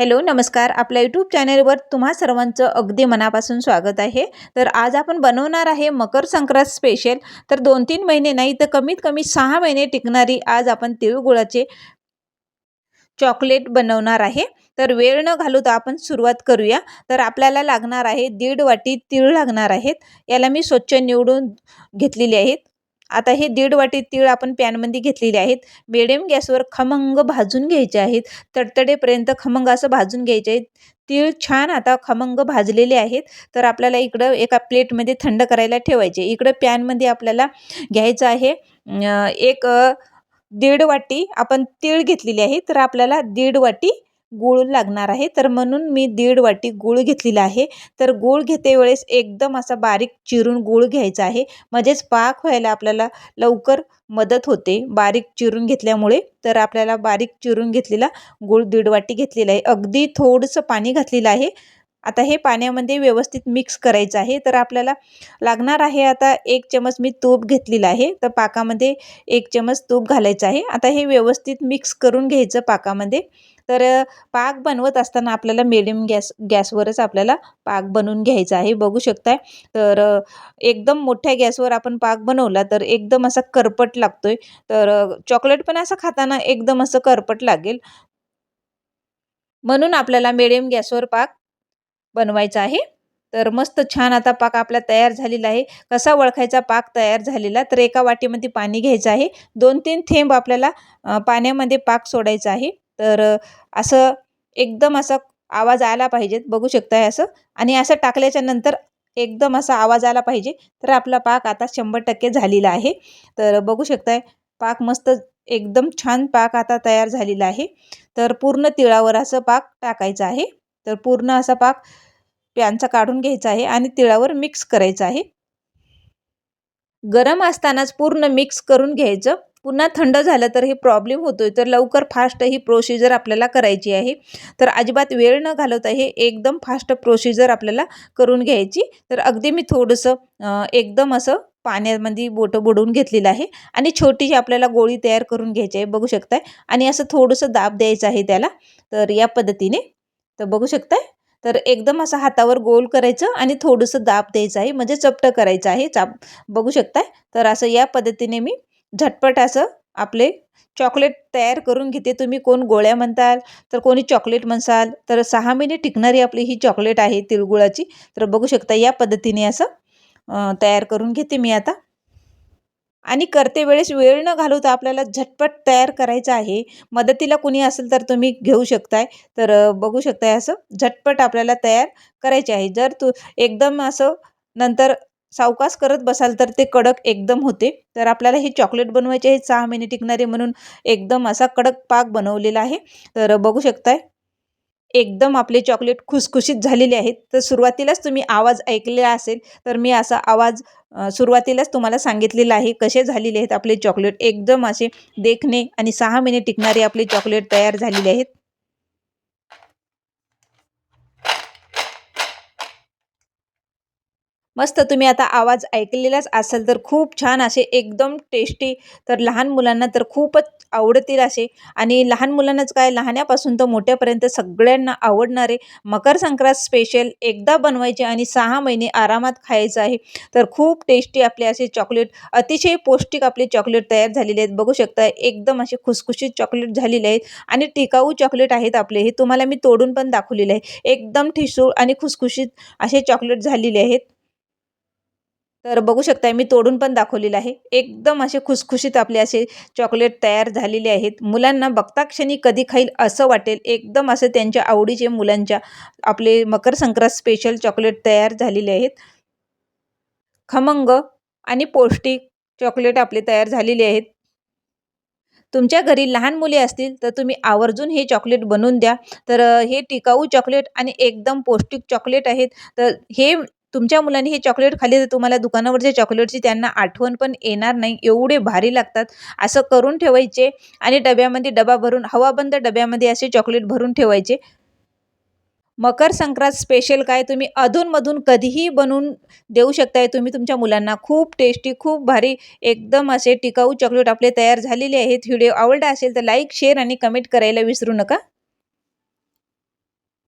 Hello नमस्कार. आपल्या YouTube चॅनेलवर तुम्हा सर्वांचं अगदी मनापासून स्वागत आहे. तर आज आपण बनवणार आहे मकर संक्रांत स्पेशल तर दोन तीन महिने नाही तर कमीत कमी सहा महिने टिकणारी आज आपण तिळगुळाचे चॉकलेट बनवणार आहे. तर वेळ न घालवता आपण सुरुवात करूया. तर आपल्याला लागणार आहे दीड वाटी तीळ लागणार आहेत. याला मी स्वच्छ निवडून घेतलेली आहेत. आता हे दीड वाटी तीळ आपण पॅनमध्ये घेतलेले आहेत. मिडियम गॅसवर खमंग भाजून घ्यायचे आहेत. तडतडेपर्यंत खमंग असं भाजून घ्यायचे आहेत. तीळ छान आता खमंग भाजलेले आहेत. तर आपल्याला इकडं एका प्लेटमध्ये थंड करायला ठेवायचे. इकडं पॅनमध्ये आपल्याला घ्यायचं आहे एक दीड वाटी आपण तीळ घेतलेली आहे. तर आपल्याला दीड वाटी गूळ लागणार आहे. तर म्हणून मी दीड वाटी गूळ घेतलेला आहे. तर गूळ घेते वेळेस एकदम असा बारीक चिरून गूळ घ्यायचा आहे. म्हणजेच पाक व्हायला आपल्याला लवकर मदत होते बारीक चिरून घेतल्यामुळे. तर आपल्याला बारीक चिरून घेतलेला गूळ दीड वाटी घेतलेला आहे. अगदी थोडंसं पाणी घातलेलं आहे. आता हे पाण्यामध्ये व्यवस्थित मिक्स करायचं आहे. तर आपल्याला लागणार आहे आता एक चमच मी तूप घेतलेलं आहे. तर पाकामध्ये एक चमच तूप घालायचं आहे. आता हे व्यवस्थित मिक्स करून घ्यायचं पाकामध्ये. तर पाक बनवत असताना आपल्याला मिडियम गॅस गॅसवरच आपल्याला पाक बनवून घ्यायचा आहे. बघू शकताय. तर एकदम मोठ्या गॅसवर आपण पाक बनवला तर एकदम असा करपट लागतोय. तर चॉकलेट पण असं खाताना एकदम असं करपट लागेल. म्हणून आपल्याला मिडियम गॅसवर पाक बनवायचा आहे. तर मस्त छान आता पाक आपला तयार झालेला आहे. कसा ओळखायचा पाक तयार झालेला तर एका वाटीमध्ये पाणी घ्यायचं आहे. दोन तीन थेंब आपल्याला पाण्यामध्ये पाक सोडायचा आहे. तर असं एकदम असं आवाज आला पाहिजेत बघू शकताय असं. आणि असं टाकल्याच्या नंतर एकदम असा आवाज आला पाहिजे. तर आपला पाक आता शंभर टक्के झालेला आहे. तर बघू शकताय पाक मस्त एकदम छान पाक आता तयार झालेला आहे. तर पूर्ण तिळावर असं पाक टाकायचं आहे. तर पूर्ण असा पाक प्यानचा काढून घ्यायचा आहे आणि तिळावर मिक्स करायचं आहे. गरम असतानाच पूर्ण मिक्स करून घ्यायचं. पुन्हा थंड झालं तर हे प्रॉब्लेम होतो आहे तर लवकर फास्ट ही प्रोसिजर आपल्याला करायची आहे. तर अजिबात वेळ न घालवता हे एकदम फास्ट प्रोसिजर आपल्याला करून घ्यायची. तर अगदी मी थोडंसं एकदम असं पाण्यामध्ये बोटं बुडवून घेतलेलं आहे. आणि छोटीशी आपल्याला गोळी तयार करून घ्यायची आहे. बघू शकताय. आणि असं थोडंसं दाब द्यायचं आहे त्याला. तर या पद्धतीने. तर बघू शकताय. तर एकदम असं हातावर गोल करायचं आणि थोडंसं दाब द्यायचं आहे. म्हणजे चपटं करायचं आहे. चाप बघू शकताय. तर असं या पद्धतीने मी झटपट असं आपले चॉकलेट तयार करून घेते. तुम्ही कोण गोळ्या म्हणताल तर कोणी चॉकलेट म्हणसाल तर सहा महिने टिकणारी आपली ही चॉकलेट आहे तिळगुळाची. तर बघू शकता या पद्धतीने असं तयार करून घेते मी आता. आणि करते वेळेस वेळ न घालवता आपल्याला झटपट तयार करायचं आहे. मदतीला कुणी असेल तर तुम्ही घेऊ शकताय. तर बघू शकताय असं झटपट आपल्याला तयार करायचे आहे. जर तू एकदम असं नंतर सावकास करत बसाल तर ते कडक एकदम होते. तर आपल्याला हे चॉकलेट बनवायचे आहे सहा महिने टिकणारे म्हणून एकदम असा कडक पाक बनवलेला आहे. तर बघू शकताय एकदम आपले चॉकलेट खुसखुशीत झालेले आहेत. तर सुरुवातीलाच तुम्ही आवाज ऐकलेला असेल तर मी असा आवाज सुरुवातीलाच तुम्हाला सांगितलेला आहे कसे झालेले आहेत आपले चॉकलेट एकदम असे देखणे आणि सहा महिने टिकणारे आपले चॉकलेट तयार झालेले आहेत. मस्त तुम्ही आता आवाज ऐकलेलाच असाल तर खूप छान असे एकदम टेस्टी तर लहान मुलांना तर खूपच आवडतील असे. आणि लहान मुलांनाच काय लहान्यापासून तर मोठ्यापर्यंत सगळ्यांना आवडणारे मकर संक्रांत स्पेशल एकदा बनवायचे आणि सहा महिने आरामात खायचं आहे. तर खूप टेस्टी आपले असे चॉकलेट अतिशय पौष्टिक आपले चॉकलेट तयार झालेले आहेत. बघू शकता एकदम असे खुसखुशीत चॉकलेट झालेले आहेत. आणि टिकाऊ चॉकलेट आहेत आपले हे तुम्हाला मी तोडून पण दाखवलेले आहे. एकदम ठिसूळ आणि खुसखुशीत असे चॉकलेट झालेले आहेत. तर बघू शकताय मी तोडून पण दाखवलेलं आहे. एकदम असे खुसखुशीत आपले असे चॉकलेट तयार झालेले आहेत. मुलांना बघता क्षणी कधी खाईल असं वाटेल. एकदम असं त्यांच्या आवडीचे मुलांच्या आपले मकर संक्रांत स्पेशल चॉकलेट तयार झालेले आहेत. खमंग आणि पौष्टिक चॉकलेट आपले तयार झालेले आहेत. तुमच्या घरी लहान मुले असतील तर तुम्ही आवर्जून हे चॉकलेट बनवून द्या. तर हे टिकाऊ चॉकलेट आणि एकदम पौष्टिक चॉकलेट आहेत. तर हे तुमच्या मुलांनी हे चॉकलेट खाल्ले तर तुम्हाला दुकानावरच्या चॉकलेटची त्यांना आठवण पण येणार नाही. एवढे भारी लागतात. असं करून ठेवायचे आणि डब्यामध्ये डबा भरून हवाबंद डब्यामध्ये असे चॉकलेट भरून ठेवायचे. मकर संक्रांत स्पेशल काय? तुम्ही अधूनमधून कधीही बनवून देऊ शकताय तुम्ही तुमच्या मुलांना. खूप टेस्टी खूप भारी एकदम असे टिकाऊ चॉकलेट आपले तयार झालेले आहेत. व्हिडिओ आवडला असेल तर लाईक शेअर आणि कमेंट करायला विसरू नका.